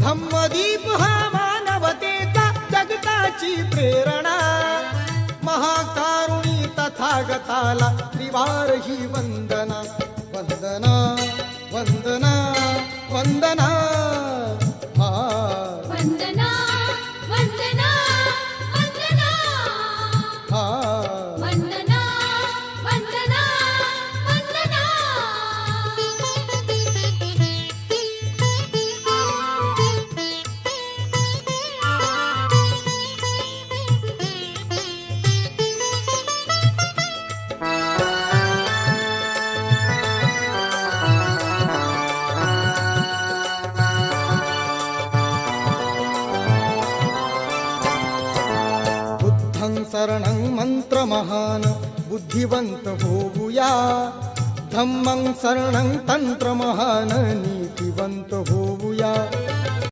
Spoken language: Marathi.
धम्मदीप हा मानवतेचा जगताची प्रेरणा. महाकारुणी तथागताला त्रिवार ही वंदना. वंदना वंदना वंदना. मन्त्रमहान्। बुद्धिवन्त होऊया धम्मं शरणं तन्त्रमहान्। नीतिवन्त होऊया